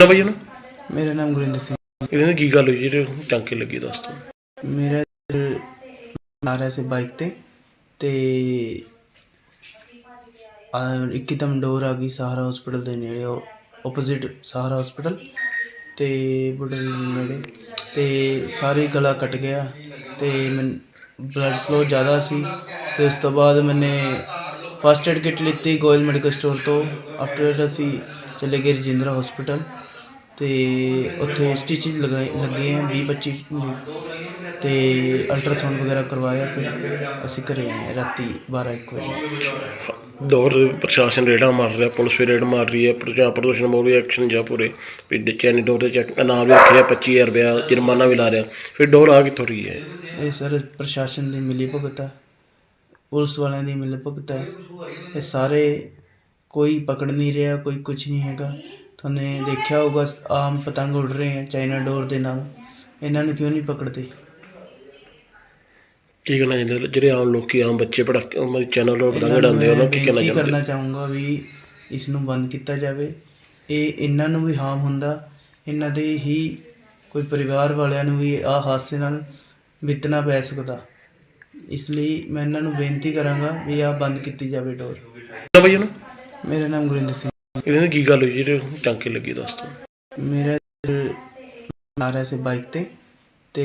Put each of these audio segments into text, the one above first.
ਨਾ ਭਾਈ ਨਾ ਮੇਰਾ ਨਾਮ ਗੁਰਿੰਦਰ ਸਿੰਘ ਇਹਨਾਂ ਦੀ ਕੀ ਗੱਲ ਹੋਈ ਜਿਹੜੇ ਟਾਂਕੇ ਲੱਗੇ ਦੱਸ ਦੋ ਮੇਰਾ ਆ ਰਿਹਾ ਸੀ ਬਾਈਕ ਤੇ ਤੇ ਆ ਇੱਕਦਮ ਡੋਰ ਆ ਗਈ ਸਹਾਰਾ ਹਸਪੀਟਲ ਦੇ ਨੇੜੇ ਆਪੋਜ਼ਿਟ ਸਹਾਰਾ ਹਸਪੀਟਲ ਤੇ ਬੁੱਢਲ ਨੇੜੇ ਤੇ ਸਾਰੀ ਗਲਾ ਕੱਟ ਗਿਆ ਤੇ ਮੈਂ ਬਲੱਡ ਫਲੋ ਜ਼ਿਆਦਾ ਸੀ ਤੇ ਉਸ ਤੋਂ ਬਾਅਦ ਮੈਨੇ ਫਸਟ ਏਡ ਕਿਟ ਲਿੱਤੀ ਗੋਇਲ ਮੈਡੀਕਲ ਸਟੋਰ ਤੋਂ। ਆਫਟਰ ਅਸੀਂ ਚਲੇ ਗਏ ਰਜਿੰਦਰਾ ਹਸਪੀਟਲ ਤੇ ਉੱਥੇ ਸਟਿਚਸ ਲਗਾਏ ਲੱਗੇ ਆ 20 25 ਤੇ ਅਲਟਰਾਸਾਊਂਡ ਵਗੈਰਾ ਕਰਵਾਇਆ ਫਿਰ ਅਸੀਂ ਘਰੇ ਆਏ ਰਾਤੀ 12 1 ਵਜੇ। ਦੌਰ ਪ੍ਰਸ਼ਾਸਨ ਰੇਡਾਂ ਮਾਰ ਰਿਹਾ ਪੁਲਿਸ ਵੀ ਰੇਡ ਮਾਰ ਰਹੀ ਹੈ ਪ੍ਰਜਾ ਪ੍ਰਦੂਸ਼ਣ ਮੋੜੀ ਐਕਸ਼ਨ ਜਾਂ ਪੂਰੇ। ਵੀ ਨਹੀਂ ਡੋਰ ਦੇ ਚੈੱਕ ਨਾਮ ਵੀ ਰੱਖਿਆ 25000 ਰੁਪਇਆ ਜੁਰਮਾਨਾ ਵੀ ਲਾ ਰਿਹਾ। ਫਿਰ ਡੋਰ ਆ ਕਿੱਥੋਂ ਰਹੀ ਹੈ? ਇਹ ਸਰ ਪ੍ਰਸ਼ਾਸਨ ਦੀ ਮਿਲੀ ਭੁਗਤ ਹੈ ਪੁਲਿਸ ਵਾਲਿਆਂ ਦੀ ਮਿਲੀ ਭੁਗਤ ਹੈ ਇਹ ਸਾਰੇ ਕੋਈ ਪਕੜ ਨਹੀਂ ਰਿਹਾ ਕੋਈ ਕੁਝ ਨਹੀਂ ਹੈਗਾ। ਤੁਹਾਨੂੰ ਦੇਖਿਆ ਹੋਊਗਾ ਆਮ ਪਤੰਗ ਉੱਡ ਰਹੇ ਹੈ ਚਾਈਨਾ ਡੋਰ ਦੇ ਨਾਲ। ਇਹਨਾਂ ਨੂੰ ਕਿਉਂ ਨਹੀਂ ਪਕੜਦੇ? ਕੀ ਕਹਿਣਾ ਚਾਹੁੰਦੇ ਜਿਹੜੇ ਆਮ ਲੋਕੀ ਆਮ ਬੱਚੇ ਪੜਾਕੇ ਮਤਲਬ ਚੈਨਲ ਤੋਂ ਪਤੰਗ ਉਡਾਉਂਦੇ ਉਹਨਾਂ ਕੀ ਕਹਿਣਾ ਚਾਹੁੰਦੇ ਕਰਨਾ ਚਾਹੂੰਗਾ ਵੀ ਇਸ ਨੂੰ ਬੰਦ ਕੀਤਾ ਜਾਵੇ। ਇਹ ਇਹਨਾਂ ਨੂੰ ਵੀ ਹਾਰਮ ਹੁੰਦਾ। ਇਹਨਾਂ ਦੇ ਹੀ ਕੋਈ ਪਰਿਵਾਰ ਵਾਲਿਆਂ ਨੂੰ ਵੀ ਆ ਹਾਦਸੇ ਨਾਲ ਵਿਤਨਾ ਪੈ ਸਕਦਾ। ਇਸ ਲਈ ਮੈਂ ਇਹਨਾਂ ਨੂੰ ਬੇਨਤੀ ਕਰਾਂਗਾ ਵੀ ਆ ਬੰਦ ਕੀਤੀ ਜਾਵੇ ਡੋਰ। ਨਾ ਨਾ ਮੇਰਾ ਨਾਮ ਗੁਰਿੰਦਰ ਸਿੰਘ ਇਹਨਾਂ ਦੀ ਕੀ ਗੱਲ ਹੋਈ ਜਿਹੜੇ ਟਾਂਕੇ ਲੱਗੇ ਦੱਸ ਦਿਓ ਮੇਰਾ ਆ ਰਿਹਾ ਸੀ ਬਾਈਕ ਤੇ ਤੇ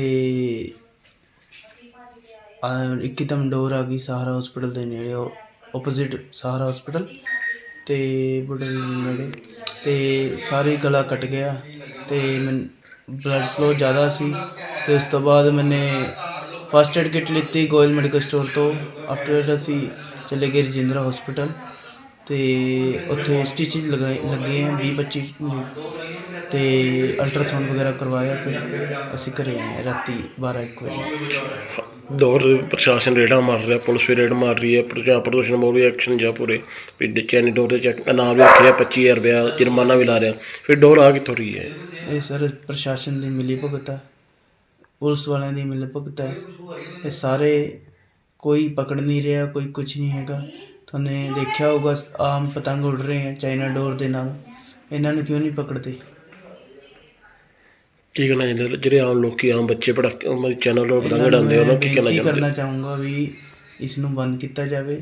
ਆ ਇੱਕਦਮ ਡੋਰ ਆ ਗਈ ਸਹਾਰਾ ਹਸਪੀਟਲ ਦੇ ਨੇੜੇ ਆਪੋਜ਼ਿਟ ਸਹਾਰਾ ਹਸਪੀਟਲ ਤੇ ਬੜੇ ਨੇੜੇ ਤੇ ਸਾਰੇ ਗਲਾ ਕੱਟ ਗਿਆ ਤੇ ਮੈਂ ਬਲੱਡ ਫਲੋ ਜ਼ਿਆਦਾ ਸੀ ਤੇ ਉਸ ਤੋਂ ਬਾਅਦ ਮੈਨੇ ਫਸਟ ਏਡ ਕਿਟ ਲਿੱਤੀ ਗੋਇਲ ਮੈਡੀਕਲ ਸਟੋਰ ਤੋਂ ਆਫਟਰ ਅਸੀਂ ਚਲੇ ਗਏ ਰਜਿੰਦਰਾ ਹਸਪੀਟਲ ਤੇ ਉੱਥੇ ਸਟਿਚਸ ਲਗਾਏ ਲੱਗੇ ਆ 20 25 ਤੇ ਅਲਟਰਾਸਾਊਂਡ ਵਗੈਰਾ ਕਰਵਾਇਆ ਫਿਰ ਅਸੀਂ ਘਰੇ ਆਏ ਰਾਤੀ 12 1 ਵਜੇ। ਦੌਰ ਪ੍ਰਸ਼ਾਸਨ ਰੇਡਾਂ ਮਾਰ ਰਿਹਾ ਪੁਲਿਸ ਵੀ ਰੇਡ ਮਾਰ ਰਹੀ ਹੈ ਪ੍ਰਜਾ ਪ੍ਰਦੂਸ਼ਣ ਮੋੜੀ ਐਕਸ਼ਨ ਜਾਂ ਪੂਰੇ ਵੀ ਨਹੀਂ ਡੋਰ ਦੇ ਚੈੱਕ ਨਾਮ ਵੀ ਰੱਖਿਆ 25000 ਰੁਪਇਆ ਜੁਰਮਾਨਾ ਵੀ ਲਾ ਰਿਹਾ। ਫਿਰ ਡੋਰ ਆ ਕਿੱਥੋਂ ਰਹੀ ਹੈ? ਇਹ ਸਰ ਪ੍ਰਸ਼ਾਸਨ ਦੀ ਮਿਲੀ ਭੁਗਤ ਹੈ ਪੁਲਿਸ ਵਾਲਿਆਂ ਦੀ ਮਿਲੀ ਭੁਗਤ ਹੈ। ਇਹ ਸਾਰੇ ਕੋਈ ਪਕੜ ਨਹੀਂ ਰਿਹਾ ਕੋਈ ਕੁਝ ਨਹੀਂ ਹੈਗਾ। ਤੁਹਾਨੂੰ ਦੇਖਿਆ ਹੋਊਗਾ ਆਮ ਪਤੰਗ ਉੱਡ ਰਹੇ ਹੈ ਚਾਈਨਾ ਡੋਰ ਦੇ ਨਾਲ। ਇਹਨਾਂ ਨੂੰ ਕਿਉਂ ਨਹੀਂ ਪਕੜਦੇ? ਕੀ ਕਹਿਣਾ ਚਾਹੁੰਦੇ? ਜਿਹੜੇ ਆਮ ਲੋਕੀ ਆਮ ਬੱਚੇ ਪੜਾਕੇ ਮਤਲਬ ਚੈਨਲ ਤੋਂ ਪਤੰਗ ਉਡਾਉਂਦੇ ਉਹਨਾਂ ਨੂੰ ਕੀ ਕਹਿਣਾ ਚਾਹੁੰਦੇ? ਕਰਨਾ ਚਾਹੂੰਗਾ ਵੀ ਇਸ ਨੂੰ ਬੰਦ ਕੀਤਾ ਜਾਵੇ।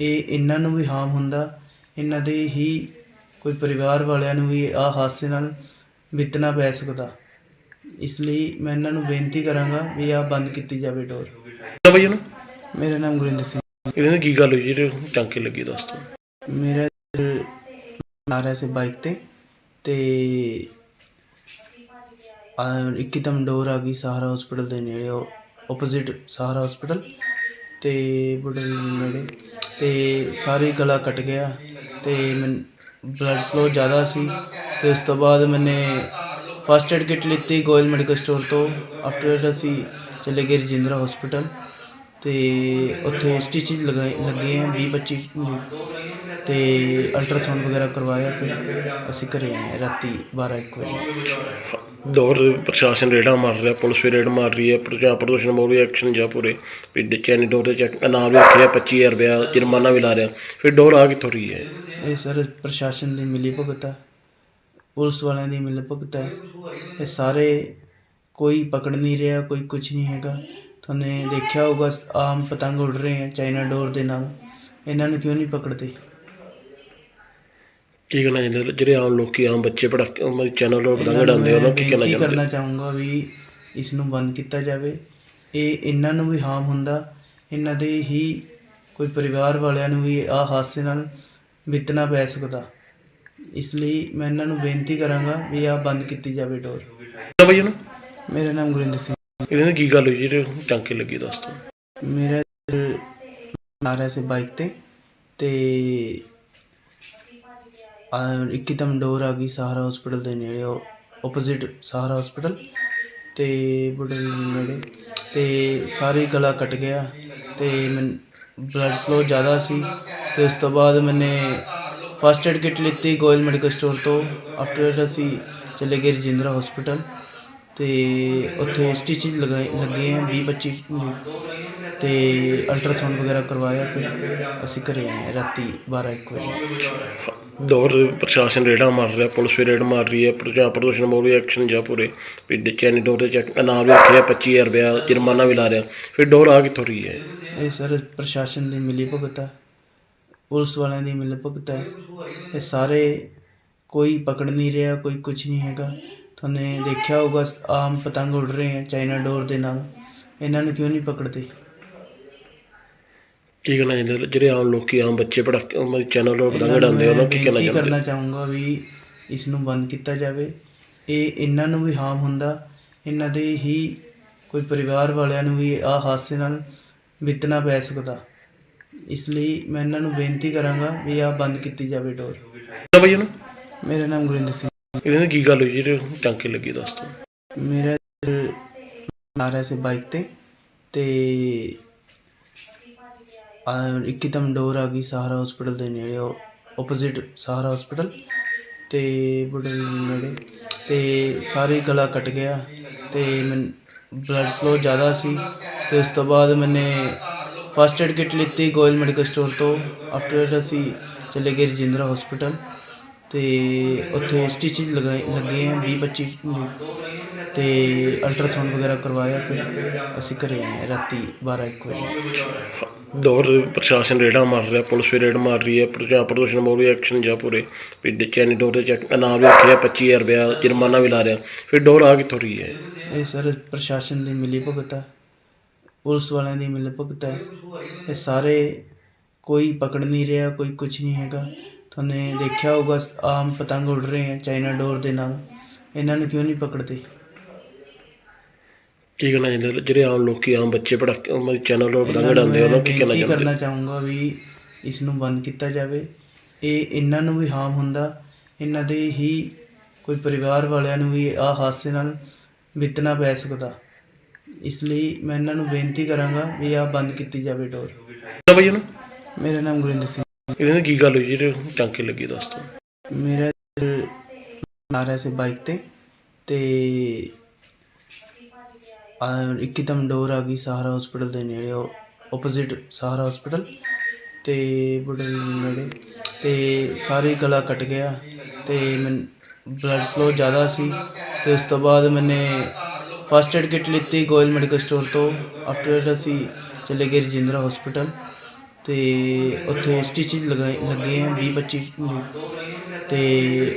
ਇਹ ਇਹਨਾਂ ਨੂੰ ਵੀ ਹਾਰਮ ਹੁੰਦਾ। ਇਹਨਾਂ ਦੇ ਹੀ ਕੋਈ ਪਰਿਵਾਰ ਵਾਲਿਆਂ ਨੂੰ ਵੀ ਆ ਹਾਦਸੇ ਨਾਲ ਵਿਤਨਾ ਪੈ ਸਕਦਾ। ਇਸ ਲਈ ਮੈਂ ਇਹਨਾਂ ਨੂੰ ਬੇਨਤੀ ਕਰਾਂਗਾ ਵੀ ਆ ਬੰਦ ਕੀਤੀ ਜਾਵੇ ਡੋਰ। ਨਾ ਮੇਰਾ ਨਾਮ ਗੁਰਿੰਦਰ ਸਿੰਘ। ਇਹਨਾਂ ਦੀ ਕੀ ਗੱਲ ਹੋਈ ਜਿਹੜੇ ਟਾਂਕੇ ਲੱਗੇ ਦੱਸ ਦੋ ਮੇਰਾ ਆ ਰਿਹਾ ਸੀ ਬਾਈਕ ਤੇ ਤੇ, ਆ ਇੱਕਦਮ ਡੋਰ ਆ ਗਈ ਸਹਾਰਾ ਹਸਪੀਟਲ ਦੇ ਨੇੜੇ ਆਪੋਜ਼ਿਟ ਸਹਾਰਾ ਹਸਪੀਟਲ ਤੇ ਬੁੱਢਲ ਨੇੜੇ ਤੇ ਸਾਰੀ ਗਲਾ ਕੱਟ ਗਿਆ ਤੇ ਮੈਂ ਬਲੱਡ ਫਲੋ ਜ਼ਿਆਦਾ ਸੀ ਤੇ ਉਸ ਤੋਂ ਬਾਅਦ ਮੈਨੇ ਫਸਟ ਏਡ ਕਿਟ ਲਿੱਤੀ ਗੋਇਲ ਮੈਡੀਕਲ ਸਟੋਰ ਤੋਂ ਆਫਟਰ ਅਸੀਂ ਚਲੇ ਗਏ ਰਜਿੰਦਰਾ ਹਸਪੀਟਲ ਤੇ ਉੱਥੇ ਸਟਿਚਸ ਲਗਾਏ ਲੱਗੇ ਆ 20 25 ਤੇ ਅਲਟਰਾਸਾਊਂਡ ਵਗੈਰਾ ਕਰਵਾਇਆ ਫਿਰ ਅਸੀਂ ਘਰੇ ਆਏ ਰਾਤੀ 12 1 ਵਜੇ। ਦੌਰ ਪ੍ਰਸ਼ਾਸਨ ਰੇਡਾਂ ਮਾਰ ਰਿਹਾ ਪੁਲਿਸ ਵੀ ਰੇਡ ਮਾਰ ਰਹੀ ਹੈ ਪ੍ਰਜਾ ਪ੍ਰਦੂਸ਼ਣ ਮੋੜੀ ਐਕਸ਼ਨ ਜਾਂ ਪੂਰੇ ਵੀ ਨਹੀਂ ਡੋਰ ਦੇ ਚੈੱਕ ਨਾਮ ਵੀ ਰੱਖਿਆ 25000 ਰੁਪਇਆ ਜੁਰਮਾਨਾ ਵੀ ਲਾ ਰਿਹਾ। ਫਿਰ ਡੋਰ ਆ ਕਿੱਥੋਂ ਰਹੀ ਹੈ? ਇਹ ਸਰ ਪ੍ਰਸ਼ਾਸਨ ਦੀ ਮਿਲੀ ਭੁਗਤ ਹੈ ਪੁਲਿਸ ਵਾਲਿਆਂ ਦੀ ਮਿਲੀ ਭੁਗਤ ਹੈ ਇਹ ਸਾਰੇ ਕੋਈ ਪਕੜ ਨਹੀਂ ਰਿਹਾ ਕੋਈ ਕੁਝ ਨਹੀਂ ਹੈਗਾ। ਤੁਹਾਨੂੰ ਦੇਖਿਆ ਹੋਊਗਾ ਆਮ ਪਤੰਗ ਉੱਡ ਰਹੇ ਹੈ ਚਾਈਨਾ ਡੋਰ ਦੇ ਨਾਲ। ਇਹਨਾਂ ਨੂੰ ਕਿਉਂ ਨਹੀਂ ਪਕੜਦੇ? ਕੀ ਕਹਿਣਾ ਚਾਹੁੰਦੇ ਜਿਹੜੇ ਆਮ ਲੋਕੀ ਆਮ ਬੱਚੇ ਪੜਾਕੇ ਮਤਲਬ ਚੈਨਲ ਤੋਂ ਪਤੰਗ ਉਡਾਉਂਦੇ ਉਹਨਾਂ ਨੂੰ ਕੀ ਕਹਿਣਾ ਚਾਹੁੰਦੇ? ਕਰਨਾ ਚਾਹੂੰਗਾ ਵੀ ਇਸ ਨੂੰ ਬੰਦ ਕੀਤਾ ਜਾਵੇ। ਇਹ ਇਹਨਾਂ ਨੂੰ ਵੀ ਹਾਰਮ ਹੁੰਦਾ। ਇਹਨਾਂ ਦੇ ਹੀ ਕੋਈ ਪਰਿਵਾਰ ਵਾਲਿਆਂ ਨੂੰ ਵੀ ਆ ਹਾਦਸੇ ਨਾਲ ਵਿਤਨਾ ਪੈ ਸਕਦਾ। ਇਸ ਲਈ ਮੈਂ ਇਹਨਾਂ ਨੂੰ ਬੇਨਤੀ ਕਰਾਂਗਾ ਵੀ ਆ ਬੰਦ ਕੀਤੀ ਜਾਵੇ ਡੋਰ। ਨਾ ਮੇਰਾ ਨਾਮ ਗੁਰਿੰਦਰ ਸਿੰਘ ਇਹਨਾਂ ਦੀ ਕੀ ਗੱਲ ਹੋਈ ਜਿਹੜੇ ਟਾਂਕੇ ਲੱਗੇ ਦੱਸ ਦੋ ਮੇਰਾ ਆ ਰਿਹਾ ਸੀ ਬਾਈਕ ਤੇ ਤੇ ਆ ਇੱਕਦਮ ਡੋਰ ਆ ਗਈ ਸਹਾਰਾ ਹਸਪੀਟਲ ਦੇ ਨੇੜੇ ਆਪੋਜ਼ਿਟ ਸਹਾਰਾ ਹਸਪੀਟਲ ਤੇ ਬੁੱਢਲ ਨੇੜੇ ਤੇ ਸਾਰੀ ਗਲਾ ਕੱਟ ਗਿਆ ਤੇ ਮੈਂ ਬਲੱਡ ਫਲੋ ਜ਼ਿਆਦਾ ਸੀ ਤੇ ਉਸ ਤੋਂ ਬਾਅਦ ਮੈਨੇ ਫਸਟ ਏਡ ਕਿਟ ਲਿੱਤੀ ਗੋਇਲ ਮੈਡੀਕਲ ਸਟੋਰ ਤੋਂ ਆਫਟਰ ਅਸੀਂ ਚਲੇ ਗਏ ਰਜਿੰਦਰਾ ਹਸਪੀਟਲ ਤੇ ਉੱਥੇ ਸਟਿਚਸ ਲਗਾਏ ਲੱਗੇ ਆ 20 25 ਤੇ ਅਲਟਰਾਸਾਊਂਡ ਵਗੈਰਾ ਕਰਵਾਇਆ ਫਿਰ ਅਸੀਂ ਘਰੇ ਆਏ ਰਾਤੀ 12 1 ਵਜੇ। ਦੌਰ ਪ੍ਰਸ਼ਾਸਨ ਰੇਡਾਂ ਮਾਰ ਰਿਹਾ ਪੁਲਿਸ ਵੀ ਰੇਡ ਮਾਰ ਰਹੀ ਹੈ ਪ੍ਰਜਾ ਪ੍ਰਦੂਸ਼ਣ ਮੋਰੀ ਐਕਸ਼ਨ ਜਾਂ ਪੂਰੇ ਵੀ ਚੈਨੀ ਡੋਰ ਤੇ ਚੈੱਕ ਇਨਾਮ ਵੀ ਰੱਖਿਆ 25000 ਰੁਪਇਆ ਜੁਰਮਾਨਾ ਵੀ ਲਾ ਰਿਹਾ। ਫਿਰ ਡੋਰ ਆ ਕਿੱਥੋਂ ਰਹੀ ਹੈ? ਇਹ ਸਰ ਪ੍ਰਸ਼ਾਸਨ ਦੀ ਮਿਲੀ ਭੁਗਤ ਹੈ ਪੁਲਿਸ ਵਾਲਿਆਂ ਦੀ ਮਿਲੀ ਭੁਗਤ ਹੈ ਇਹ ਸਾਰੇ ਕੋਈ ਪਕੜ ਨਹੀਂ ਰਿਹਾ ਕੋਈ ਕੁਝ ਨਹੀਂ ਹੈਗਾ। ਤੁਹਾਨੂੰ ਦੇਖਿਆ ਹੋਊਗਾ ਆਮ ਪਤੰਗ ਉੱਡ ਰਹੇ ਹੈ ਚਾਈਨਾ ਡੋਰ ਦੇ ਨਾਲ। ਇਹਨਾਂ ਨੂੰ ਕਿਉਂ ਨਹੀਂ ਪਕੜਦੇ? ਕੀ ਕਹਿਣਾ ਚਾਹੁੰਦੇ ਜਿਹੜੇ ਆਮ ਲੋਕੀ ਆਮ ਬੱਚੇ ਪੜਾਕੇ ਉਹਨਾਂ ਦੇ ਚੈਨਲ ਤੋਂ ਪਤੰਗ ਉਡਾਉਂਦੇ ਉਹਨਾਂ ਨੂੰ ਕੀ ਕਹਿਣਾ ਬੇਨਤੀ ਚਾਹੁੰਦੇ? ਕਰਨਾ ਚਾਹੂੰਗਾ ਵੀ ਇਸ ਨੂੰ ਬੰਦ ਕੀਤਾ ਜਾਵੇ। ਇਹ ਇਹਨਾਂ ਨੂੰ ਵੀ ਹਾਰਮ ਹੁੰਦਾ। ਇਹਨਾਂ ਦੇ ਹੀ ਕੋਈ ਪਰਿਵਾਰ ਵਾਲਿਆਂ ਨੂੰ ਵੀ ਆ ਹਾਦਸੇ ਨਾਲ ਬਿਤਨਾ ਪੈ ਸਕਦਾ। ਇਸ ਲਈ ਮੈਂ ਇਹਨਾਂ ਨੂੰ ਬੇਨਤੀ ਕਰਾਂਗਾ ਵੀ ਆ ਬੰਦ ਕੀਤੀ ਜਾਵੇ ਡੋਰ। ਬਈ ਨਾ ਮੇਰਾ ਨਾਮ ਗੁਰਿੰਦਰ ਸਿੰਘ ਇਹਨਾਂ ਦੀ ਕੀ ਗੱਲ ਹੋਈ ਜਿਹੜੇ ਟਾਂਕੇ ਲੱਗੇ ਦੱਸ ਤੂੰ ਮੇਰਾ ਆ ਰਿਹਾ ਸੀ ਬਾਈਕ ਤੇ ਤੇ ਆ ਇੱਕਦਮ ਡੋਰ ਆ ਗਈ ਸਹਾਰਾ ਹਸਪੀਟਲ ਦੇ ਨੇੜੇ ਆਪੋਜ਼ਿਟ ਸਹਾਰਾ ਹਸਪੀਟਲ ਤੇ ਬੁੱਢਲ ਨੇੜੇ ਤੇ ਸਾਰੇ ਗਲਾ ਕੱਟ ਗਿਆ ਤੇ ਮੈਂ ਬਲੱਡ ਫਲੋ ਜ਼ਿਆਦਾ ਸੀ ਤੇ ਉਸ ਤੋਂ ਬਾਅਦ ਮੈਨੇ ਫਸਟ ਏਡ ਕਿਟ ਲਿੱਤੀ ਗੋਇਲ ਮੈਡੀਕਲ ਸਟੋਰ ਤੋਂ ਆਫਟਰ ਅਸੀਂ ਚਲੇ ਗਏ ਰਜਿੰਦਰਾ ਹਸਪੀਟਲ ਤੇ ਉੱਥੇ ਸਟਿਚਿਸ ਲਗਾਏ ਲੱਗੇ ਆ 20 25 ਤੇ ਅਲਟਰਾਸਾਊਂਡ ਵਗੈਰਾ ਕਰਵਾਇਆ ਫਿਰ ਅਸੀਂ ਘਰੇ ਆਏ ਹਾਂ ਰਾਤੀ 12 1 ਵਜੇ। ਦੌਰ ਪ੍ਰਸ਼ਾਸਨ ਰੇਡਾਂ ਮਾਰ ਰਿਹਾ ਪੁਲਿਸ ਵੀ ਰੇਡ ਮਾਰ ਰਹੀ ਹੈ ਪ੍ਰਜਾ ਪ੍ਰਦੂਸ਼ਣ ਮੋਰੀ ਐਕਸ਼ਨ ਜਾਂ ਪੂਰੇ। ਵੀ ਚੈਨੀ ਡੋਰ ਤੇ ਚੈੱਕ ਇਨਾਮ ਵੀ ਰੱਖਿਆ 25000 ਰੁਪਇਆ ਜੁਰਮਾਨਾ ਵੀ ਲਾ ਰਿਹਾ। ਫਿਰ ਡੋਰ ਆ ਕਿੱਥੋਂ ਰਹੀ ਹੈ? ਇਹ ਸਰ ਪ੍ਰਸ਼ਾਸਨ ਦੀ ਮਿਲੀ ਭੁਗਤ ਹੈ ਪੁਲਿਸ ਵਾਲਿਆਂ ਦੀ ਮਿਲੀ ਭੁਗਤ ਹੈ ਇਹ ਸਾਰੇ ਕੋਈ ਪਕੜ ਨਹੀਂ ਰਿਹਾ ਕੋਈ ਕੁਝ ਨਹੀਂ ਹੈਗਾ। ਤੁਹਾਨੂੰ ਦੇਖਿਆ ਹੋਊਗਾ ਆਮ ਪਤੰਗ ਉੱਡ ਰਹੇ ਹੈ ਚਾਈਨਾ ਡੋਰ ਦੇ ਨਾਲ। ਇਹਨਾਂ ਨੂੰ ਕਿਉਂ ਨਹੀਂ ਪਕੜਦੇ? ਕੀ ਕਹਿਣਾ ਚਾਹੁੰਦੇ ਜਿਹੜੇ ਆਮ ਲੋਕੀ ਆਮ ਬੱਚੇ ਪੜਾਕੇ ਚੈਨਲ ਤੋਂ ਪਤੰਗ ਉਡਾਉਂਦੇ ਉਹਨਾਂ ਨੂੰ ਕੀ ਕਹਿਣਾ ਚਾਹੁੰਦੇ? ਕਰਨਾ ਚਾਹੂੰਗਾ ਵੀ ਇਸ ਨੂੰ ਬੰਦ ਕੀਤਾ ਜਾਵੇ। ਇਹ ਇਹਨਾਂ ਨੂੰ ਵੀ ਹਾਰਮ ਹੁੰਦਾ। ਇਹਨਾਂ ਦੇ ਹੀ ਕੋਈ ਪਰਿਵਾਰ ਵਾਲਿਆਂ ਨੂੰ ਵੀ ਆ ਹਾਦਸੇ ਨਾਲ ਬਿਤਨਾ ਪੈ ਸਕਦਾ। ਇਸ ਲਈ ਮੈਂ ਇਹਨਾਂ ਨੂੰ ਬੇਨਤੀ ਕਰਾਂਗਾ ਵੀ ਆ ਬੰਦ ਕੀਤੀ ਜਾਵੇ ਡੋਰ। ਬਈ ਨਾ ਮੇਰਾ ਨਾਮ ਗੁਰਿੰਦਰ ਸਿੰਘ। ਇਹਨਾਂ ਦੀ ਕੀ ਗੱਲ ਹੋਈ ਜਿਹੜੇ ਟਾਂਕੇ ਲੱਗੇ ਦੱਸ ਤੂੰ? ਮੇਰਾ ਆ ਰਿਹਾ ਸੀ ਬਾਈਕ ਤੇ ਤੇ ਆ ਇੱਕਦਮ ਡੋਰ ਆ ਗਈ ਸਹਾਰਾ ਹਸਪੀਟਲ ਦੇ ਨੇੜੇ ਆਪੋਜ਼ਿਟ ਸਹਾਰਾ ਹਸਪੀਟਲ ਤੇ ਬੁੱਢਲ ਨੇੜੇ ਤੇ ਸਾਰੇ ਗਲਾ ਕੱਟ ਗਿਆ ਤੇ ਮੈਂ ਬਲੱਡ ਫਲੋ ਜ਼ਿਆਦਾ ਸੀ ਤੇ ਉਸ ਤੋਂ ਬਾਅਦ ਮੈਨੇ ਫਸਟ ਏਡ ਕਿਟ ਲਿੱਤੀ ਗੋਇਲ ਮੈਡੀਕਲ ਸਟੋਰ ਤੋਂ ਆਫਟਰ ਅਸੀਂ ਚਲੇ ਗਏ ਰਜਿੰਦਰਾ ਹਸਪੀਟਲ ਤੇ ਉੱਥੇ ਸਟਿਚਿਸ ਲਗਾਏ ਲੱਗੇ ਆ 20 25 ਤੇ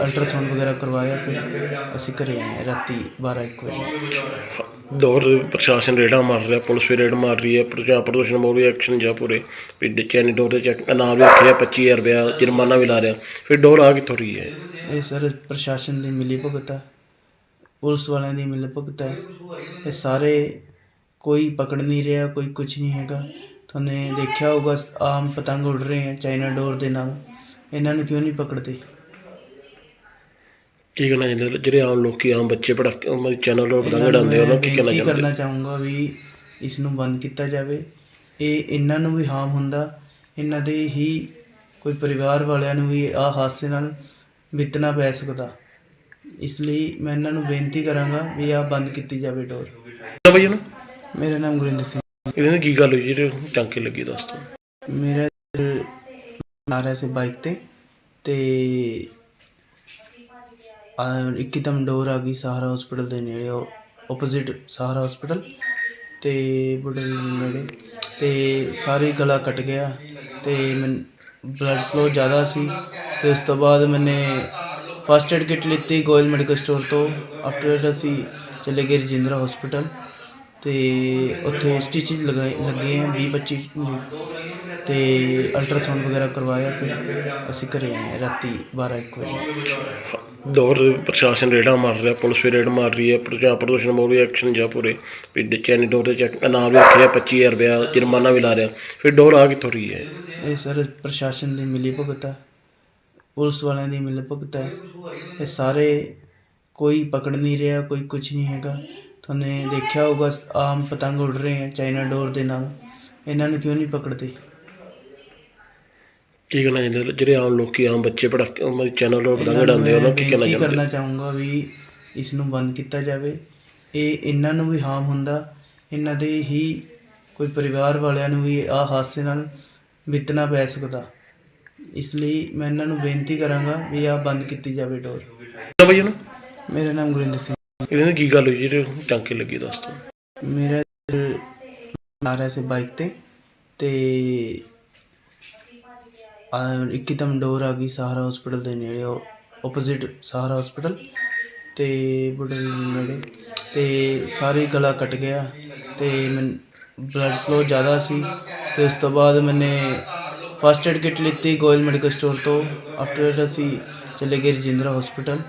ਅਲਟਰਾਸਾਊਂਡ ਵਗੈਰਾ ਕਰਵਾਇਆ ਫਿਰ ਅਸੀਂ ਘਰੇ ਆਏ ਰਾਤੀ 12 1 ਵਜੇ। ਦੌਰ ਪ੍ਰਸ਼ਾਸਨ ਰੇਡਾਂ ਮਾਰ ਰਿਹਾ ਪੁਲਿਸ ਵੀ ਰੇਡ ਮਾਰ ਰਹੀ ਹੈ ਪ੍ਰਜਾ ਪ੍ਰਦੂਸ਼ਣ ਮੋਰੀ ਐਕਸ਼ਨ ਜਾਂ ਪੂਰੇ। ਵੀ ਚੈਨੀ ਡੋਰ ਤੇ ਚੈੱਕ ਇਨਾਮ ਵੀ ਰੱਖਿਆ 25000 ਰੁਪਇਆ ਜੁਰਮਾਨਾ ਵੀ ਲਾ ਰਿਹਾ। ਫਿਰ ਡੋਰ ਆ ਕਿੱਥੋਂ ਰਹੀ ਹੈ? ਇਹ ਸਰ ਪ੍ਰਸ਼ਾਸਨ ਦੀ ਮਿਲੀ ਭੁਗਤ ਹੈ ਪੁਲਿਸ ਵਾਲਿਆਂ ਦੀ ਮਿਲੀ ਭੁਗਤ ਹੈ ਇਹ ਸਾਰੇ ਕੋਈ ਪਕੜ ਨਹੀਂ ਰਿਹਾ ਕੋਈ ਕੁਝ ਨਹੀਂ ਹੈਗਾ। ਤੁਹਾਨੂੰ ਦੇਖਿਆ ਹੋਊਗਾ ਆਮ ਪਤੰਗ ਉੱਡ ਰਹੇ ਹੈ ਚਾਈਨਾ ਡੋਰ ਦੇ ਨਾਲ। ਇਹਨਾਂ ਨੂੰ ਕਿਉਂ ਨਹੀਂ ਪਕੜਦੇ? ਕੀ ਕਹਿਣਾ ਚਾਹੁੰਦੇ? ਜਿਹੜੇ ਆਮ ਲੋਕੀ ਆਮ ਬੱਚੇ ਪੜਾਕੇ ਉਹਨਾਂ ਦੇ ਚੈਨਲ ਤੋਂ ਪਤੰਗ ਉਡਾਉਂਦੇ ਉਹਨਾਂ ਨੂੰ ਕੀ ਕਹਿਣਾ ਚਾਹੁੰਦੇ? ਕਰਨਾ ਚਾਹੂੰਗਾ ਵੀ ਇਸ ਨੂੰ ਬੰਦ ਕੀਤਾ ਜਾਵੇ। ਇਹ ਇਹਨਾਂ ਨੂੰ ਵੀ ਹਾਰਮ ਹੁੰਦਾ। ਇਹਨਾਂ ਦੇ ਹੀ ਕੋਈ ਪਰਿਵਾਰ ਵਾਲਿਆਂ ਨੂੰ ਵੀ ਆ ਹਾਦਸੇ ਨਾਲ ਬਿਤਨਾ ਪੈ ਸਕਦਾ। ਇਸ ਲਈ ਮੈਂ ਇਹਨਾਂ ਨੂੰ ਬੇਨਤੀ ਕਰਾਂਗਾ ਵੀ ਆ ਬੰਦ ਕੀਤੀ ਜਾਵੇ ਡੋਰ। ਮੇਰਾ ਨਾਮ ਗੁਰਿੰਦਰ ਸਿੰਘ। ਇਹਨਾਂ ਦੀ ਕੀ ਗੱਲ ਹੋਈ ਜਿਹੜੇ ਟਾਂਕੇ ਲੱਗੇ ਦੱਸ ਦਿਓ ਮੇਰਾ ਆ ਰਿਹਾ ਸੀ ਬਾਈਕ ਤੇ ਤੇ ਆ ਇੱਕਦਮ ਡੋਰ ਆ ਗਈ ਸਹਾਰਾ ਹਸਪੀਟਲ ਦੇ ਨੇੜੇ ਆਪੋਜ਼ਿਟ ਸਹਾਰਾ ਹਸਪੀਟਲ ਤੇ ਬੁੱਢਲ ਨੇੜੇ ਤੇ ਸਾਰੇ ਗਲਾ ਕੱਟ ਗਿਆ ਤੇ ਮੈਂ ਬਲੱਡ ਫਲੋ ਜ਼ਿਆਦਾ ਸੀ ਤੇ ਉਸ ਤੋਂ ਬਾਅਦ ਮੈਨੇ ਫਸਟ ਏਡ ਕਿਟ ਲਿੱਤੀ ਗੋਇਲ ਮੈਡੀਕਲ ਸਟੋਰ ਤੋਂ ਆਫਟਰ ਅਸੀਂ ਚਲੇ ਗਏ ਰਜਿੰਦਰਾ ਹਸਪੀਟਲ ਤੇ ਉੱਥੇ ਸਟਿਚਿਸ ਲਗਾਏ ਲੱਗੇ ਆ 20 25 ਤੇ ਅਲਟਰਾਸਾਊਂਡ ਵਗੈਰਾ ਕਰਵਾਇਆ ਫਿਰ ਅਸੀਂ ਘਰੇ ਆਏ ਹਾਂ ਰਾਤੀ 12 1 ਵਜੇ। ਦੌਰ ਪ੍ਰਸ਼ਾਸਨ ਰੇਡਾਂ ਮਾਰ ਰਿਹਾ ਪੁਲਿਸ ਵੀ ਰੇਡ ਮਾਰ ਰਹੀ ਹੈ ਪ੍ਰਜਾ ਪ੍ਰਦੂਸ਼ਣ ਮੋਰੀ ਐਕਸ਼ਨ ਜਾਂ ਪੂਰੇ ਵੀ ਚੈਨੀ ਡੋਰ ਤੇ ਚੈੱਕ ਇਨਾਮ ਵੀ ਰੱਖਿਆ 25000 ਰੁਪਇਆ ਜੁਰਮਾਨਾ ਵੀ ਲਾ ਰਿਹਾ। ਫਿਰ ਡੋਰ ਆ ਕਿੱਥੋਂ ਰਹੀ ਹੈ? ਇਹ ਸਰ ਪ੍ਰਸ਼ਾਸਨ ਦੀ ਮਿਲੀ ਭੁਗਤ ਹੈ ਪੁਲਿਸ ਵਾਲਿਆਂ ਦੀ ਮਿਲੀ ਭੁਗਤ ਹੈ ਇਹ ਸਾਰੇ ਕੋਈ ਪਕੜ ਨਹੀਂ ਰਿਹਾ ਕੋਈ ਕੁਝ ਨਹੀਂ ਹੈਗਾ। ਤੁਹਾਨੂੰ ਦੇਖਿਆ ਹੋਊਗਾ ਆਮ ਪਤੰਗ ਉੱਡ ਰਹੇ ਹੈ ਚਾਈਨਾ ਡੋਰ ਦੇ ਨਾਲ ਇਹਨਾਂ ਨੂੰ ਕਿਉਂ ਨਹੀਂ ਪਕੜਦੇ ਕੀ ਕਹਿਣਾ ਚਾਹੁੰਦੇ ਜਿਹੜੇ ਆਮ ਲੋਕੀ ਆਮ ਬੱਚੇ ਪੜਾਕੇ ਉਹਨਾਂ ਦੇ ਚੈਨਲ ਤੋਂ ਪਤੰਗ ਉਡਾਉਂਦੇ ਉਹਨਾਂ ਨੂੰ ਕੀ ਕਹਿਣਾ ਚਾਹੁੰਦੇ ਕਰਨਾ ਚਾਹੂੰਗਾ ਵੀ ਇਸ ਨੂੰ ਬੰਦ ਕੀਤਾ ਜਾਵੇ ਇਹ ਇਹਨਾਂ ਨੂੰ ਵੀ ਹਾਰਮ ਹੁੰਦਾ ਇਹਨਾਂ ਦੇ ਹੀ ਕੋਈ ਪਰਿਵਾਰ ਵਾਲਿਆਂ ਨੂੰ ਵੀ ਆ ਹਾਦਸੇ ਨਾਲ ਬਿਤਨਾ ਪੈ ਸਕਦਾ ਇਸ ਲਈ ਮੈਂ ਇਹਨਾਂ ਨੂੰ ਬੇਨਤੀ ਕਰਾਂਗਾ ਵੀ ਆਹ ਬੰਦ ਕੀਤੀ ਜਾਵੇ ਡੋਰ ਨਾ ਬਈ ਨਾ ਮੇਰਾ ਨਾਮ ਗੁਰਿੰਦਰ ਸਿੰਘ ਇਹਨਾਂ ਦੀ ਕੀ ਗੱਲ ਹੋਈ ਜਿਹੜੇ ਟਾਂਕੇ ਲੱਗੇ ਦੱਸ ਤੋ? ਮੇਰਾ ਆ ਰਿਹਾ ਸੀ ਬਾਈਕ ਤੇ ਤੇ ਆ ਇੱਕਦਮ ਡੋਰ ਆ ਗਈ ਸਹਾਰਾ ਹਸਪੀਟਲ ਦੇ ਨੇੜੇ ਆਪੋਜ਼ਿਟ ਸਹਾਰਾ ਹਸਪੀਟਲ ਤੇ ਬੁੱਢਲ ਨੇੜੇ ਤੇ ਸਾਰੀ ਗਲਾ ਕੱਟ ਗਿਆ ਤੇ ਮੈਂ ਬਲੱਡ ਫਲੋ ਜ਼ਿਆਦਾ ਸੀ ਤੇ ਉਸ ਤੋਂ ਬਾਅਦ ਮੈਨੇ ਫਸਟ ਏਡ ਕਿਟ ਲਿੱਤੀ ਗੋਇਲ ਮੈਡੀਕਲ ਸਟੋਰ ਤੋਂ ਆਫਟਰ ਅਸੀਂ ਚਲੇ ਗਏ ਰਜਿੰਦਰਾ ਹਸਪੀਟਲ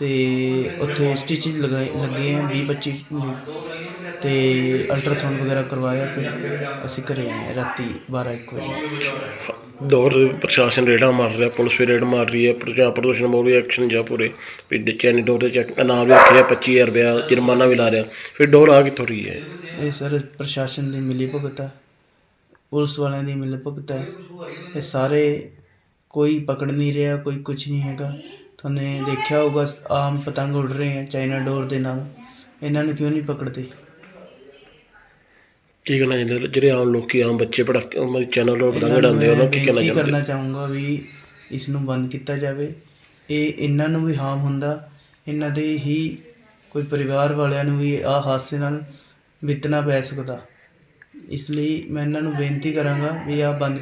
ਤੇ ਉੱਥੇ ਸਟਿਚਿਸ ਲਗਾਏ ਲੱਗੇ ਆ 20 25 ਤੇ ਅਲਟਰਾਸਾਊਂਡ ਵਗੈਰਾ ਕਰਵਾਇਆ ਤੇ ਅਸੀਂ ਘਰੇ ਆਏ ਰਾਤੀ 12 1 ਵਜੇ। ਦੌਰ ਪ੍ਰਸ਼ਾਸਨ ਰੇਡਾਂ ਮਾਰ ਰਿਹਾ ਪੁਲਿਸ ਵੀ ਰੇਡ ਮਾਰ ਰਹੀ ਹੈ ਪ੍ਰਜਾ ਪ੍ਰਦੂਸ਼ਣ ਵੀ ਐਕਸ਼ਨ ਜਾ ਪੂਰੇ। ਵੀ ਚੈਨੀ ਡੋਰ ਤੇ ਚੈੱਕ ਨਾਮ ਵੀ ਰੱਖਿਆ 25000 ਰੁਪਇਆ ਜੁਰਮਾਨਾ ਵੀ ਲਾ ਰਿਹਾ। ਫਿਰ ਡੋਰ ਆ ਕਿੱਥੋਂ ਰਹੀ ਹੈ? ਇਹ ਸਰ ਪ੍ਰਸ਼ਾਸਨ ਦੀ ਮਿਲੀ ਭੁਗਤ ਹੈ ਪੁਲਿਸ ਵਾਲਿਆਂ ਦੀ ਮਿਲੀ ਭੁਗਤ ਹੈ ਇਹ ਸਾਰੇ ਕੋਈ ਪਕੜ ਨਹੀਂ ਰਿਹਾ ਕੋਈ ਕੁਝ ਨਹੀਂ ਹੈਗਾ। ਤੁਹਾਨੂੰ ਦੇਖਿਆ ਹੋਊਗਾ ਆਮ ਪਤੰਗ ਉੱਡ ਰਹੇ ਹੈ ਚਾਈਨਾ ਡੋਰ ਦੇ ਨਾਲ। ਇਹਨਾਂ ਨੂੰ ਕਿਉਂ ਨਹੀਂ ਪਕੜਦੇ? ਕੀ ਕਹਿਣਾ ਚਾਹੁੰਦੇ? ਜਿਹੜੇ ਆਮ ਲੋਕੀ ਆਮ ਬੱਚੇ ਪੜਾਕੇ ਚੈਨਲ ਤੋਂ ਪਤੰਗ ਉਡਾਉਂਦੇ ਉਹਨਾਂ ਕੀ ਕਹਿਣਾ ਚਾਹੁੰਦੇ? ਕਰਨਾ ਚਾਹੂੰਗਾ ਵੀ ਇਸ ਨੂੰ ਬੰਦ ਕੀਤਾ ਜਾਵੇ। ਇਹ ਇਹਨਾਂ ਨੂੰ ਵੀ ਹਾਰਮ ਹੁੰਦਾ। ਇਹਨਾਂ ਦੇ ਹੀ ਕੋਈ ਪਰਿਵਾਰ ਵਾਲਿਆਂ ਨੂੰ ਵੀ ਆ ਹਾਦਸੇ ਨਾਲ ਵਿਤਨਾ ਪੈ ਸਕਦਾ। ਇਸ ਲਈ ਮੈਂ ਇਹਨਾਂ ਨੂੰ ਬੇਨਤੀ ਕਰਾਂਗਾ ਵੀ ਆ ਬੰਦ